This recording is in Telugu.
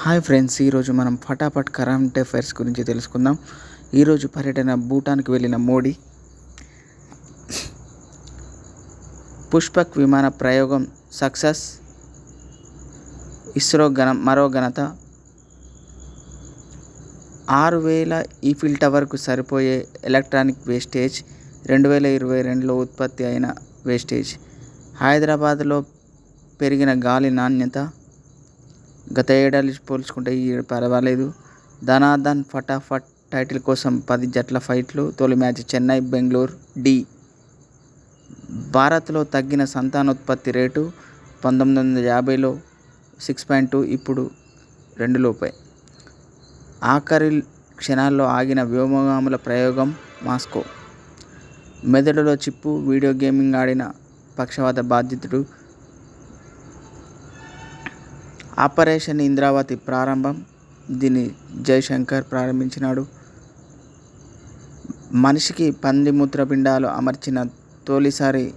హాయ్ ఫ్రెండ్స్ ఈరోజు మనం ఫటాఫట్ కరెంట్ అఫైర్స్ గురించి తెలుసుకుందాం. ఈరోజు పర్యటన భూటాన్కి వెళ్ళిన మోడీ. పుష్పక్ విమాన ప్రయోగం సక్సెస్. ఇస్రో ఘన మరో ఘనత. ఆరు వేల ఈఫిల్ టవర్కు సరిపోయే ఎలక్ట్రానిక్ వేస్టేజ్ రెండు వేల ఇరవై రెండులో ఉత్పత్తి అయిన వేస్టేజ్. హైదరాబాద్లో పెరిగిన గాలి నాణ్యత. గత ఏడాది పోల్చుకుంటే ఈ పర్వాలేదు. ధనాధన్ ఫటాఫట్ టైటిల్ కోసం పది జట్ల ఫైట్లు. తొలి మ్యాచ్ చెన్నై బెంగళూరు డి. భారత్లో తగ్గిన సంతానోత్పత్తి రేటు పంతొమ్మిది వందల యాభైలో సిక్స్ పాయింట్ టూ ఇప్పుడు రెండు లోపే. ఆఖరి క్షణాల్లో ఆగిన వ్యోమగాముల ప్రయోగం మాస్కో. మెదడులో చిప్పు వీడియో గేమింగ్ ఆడిన పక్షవాత బాధితుడు ఆపరేషన్ ఇంద్రావతి ప్రారంభం. దీన్ని జయశంకర్ ప్రారంభించినాడు. మనిషికి పంది మూత్రపిండాలు అమర్చిన తొలిసారి